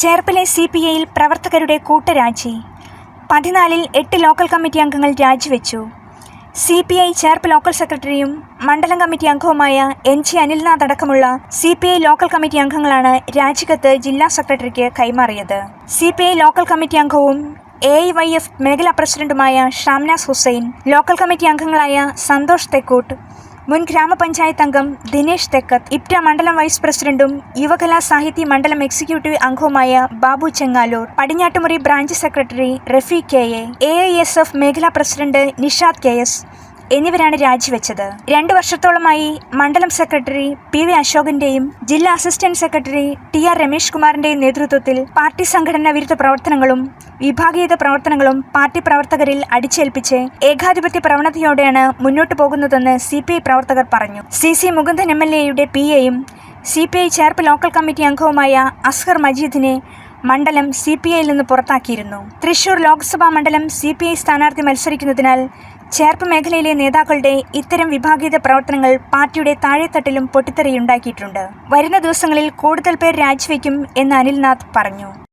ചേർപ്പിലെ C P ഐയിൽ പ്രവർത്തകരുടെ കൂട്ടരാജി. പതിനാലിൽ എട്ട് ലോക്കൽ കമ്മിറ്റി അംഗങ്ങൾ രാജിവെച്ചു. C P I Cherpu local സെക്രട്ടറിയും മണ്ഡലം കമ്മിറ്റി അംഗവുമായ എൻ ജി അനിൽനാഥ് അടക്കമുള്ള C P I local committee അംഗങ്ങളാണ് രാജിക്കത്ത് ജില്ലാ സെക്രട്ടറിക്ക് കൈമാറിയത്. C P I local committee അംഗവും എ ഐ വൈ എഫ് മേഖലാ പ്രസിഡന്റുമായ ഷാംനാസ് ഹുസൈൻ ലോക്കൽ കമ്മിറ്റി അംഗങ്ങളായ സന്തോഷ് തെക്കൂട്ട് മുൻ ഗ്രാമപഞ്ചായത്ത് അംഗം ദിനേശ് തെക്കത്ത് ഇപ്റ്റ മണ്ഡലം വൈസ് പ്രസിഡന്റും യുവകലാ സാഹിത്യ മണ്ഡലം എക്സിക്യൂട്ടീവ് അംഗവുമായ Babu Chengaloor Padinjattumuri branch secretary Rafi K A A I S F മേഖലാ പ്രസിഡന്റ് നിഷാദ് കെ എസ് എന്നിവരാണ് രാജിവെച്ചത്. രണ്ടു വർഷത്തോളമായി മണ്ഡലം സെക്രട്ടറി പി വി അശോകന്റെയും ജില്ലാ assistant secretary T R Ramesh കുമാറിന്റെയും നേതൃത്വത്തിൽ പാർട്ടി സംഘടനാ വിരുദ്ധ പ്രവർത്തനങ്ങളും വിഭാഗീയത പ്രവർത്തനങ്ങളും പാർട്ടി പ്രവർത്തകരിൽ അടിച്ചേൽപ്പിച്ച് ഏകാധിപത്യ പ്രവണതയോടെയാണ് മുന്നോട്ടു പോകുന്നതെന്ന് സി പ്രവർത്തകർ പറഞ്ഞു. C C Mukundan M L എയുടെ പി എയും C P I Cherpu local committee അംഗവുമായ അസ്ഹർ മജീദിനെ മണ്ഡലം സി പി ഐയിൽ നിന്ന് പുറത്താക്കിയിരുന്നു. തൃശൂർ ലോക്സഭാ മണ്ഡലം സി പി ഐ സ്ഥാനാർത്ഥി മത്സരിക്കുന്നതിനാൽ ചേർപ്പ് മേഖലയിലെ നേതാക്കളുടെ ഇത്തരം വിഭാഗീയത പ്രവർത്തനങ്ങൾ പാർട്ടിയുടെ താഴെത്തട്ടിലും പൊട്ടിത്തെറിയുണ്ടാക്കിയിട്ടുണ്ട്. വരുന്ന ദിവസങ്ങളിൽ കൂടുതൽ പേർ രാജിവെക്കും എന്ന് അനിൽനാഥ് പറഞ്ഞു.